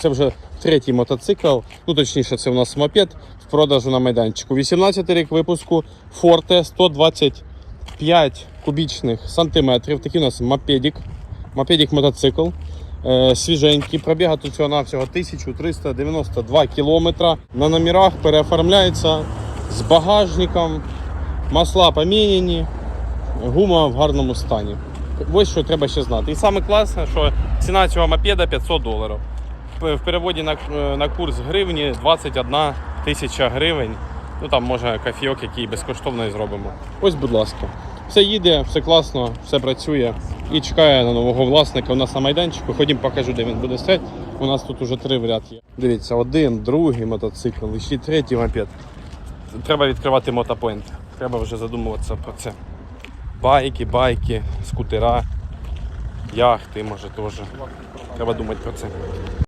Це вже третій мотоцикл. Ну точніше, це у нас мопед в продажу на майданчику. 18 рік випуску Forte 125 кубічних сантиметрів. Такий у нас мопедик. Мопедик мотоцикл. Е, свіженький. Пробіга тут всього навсього 1392 кілометра. На номерах переоформляється з багажником. Масла поміняні, гума в гарному стані. Ось що треба ще знати. І саме класне, що ціна цього мопеда 500 доларів. В переводі на, е, на курс гривні 21 тисяча гривень. Ну там може кофійок, який безкоштовно і зробимо. Ось, будь ласка. Все їде, все класно, все працює і чекає на нового власника. У нас на майданчику. Ходім, покажу, де він буде стояти. У нас тут уже три в ряд є. Дивіться, один, другий мотоцикл, і ще третій мопед. Треба відкривати мотопоінт. Треба вже задумуватися про це. Байки, байки, скутера, яхти, може теж. Треба думати про це.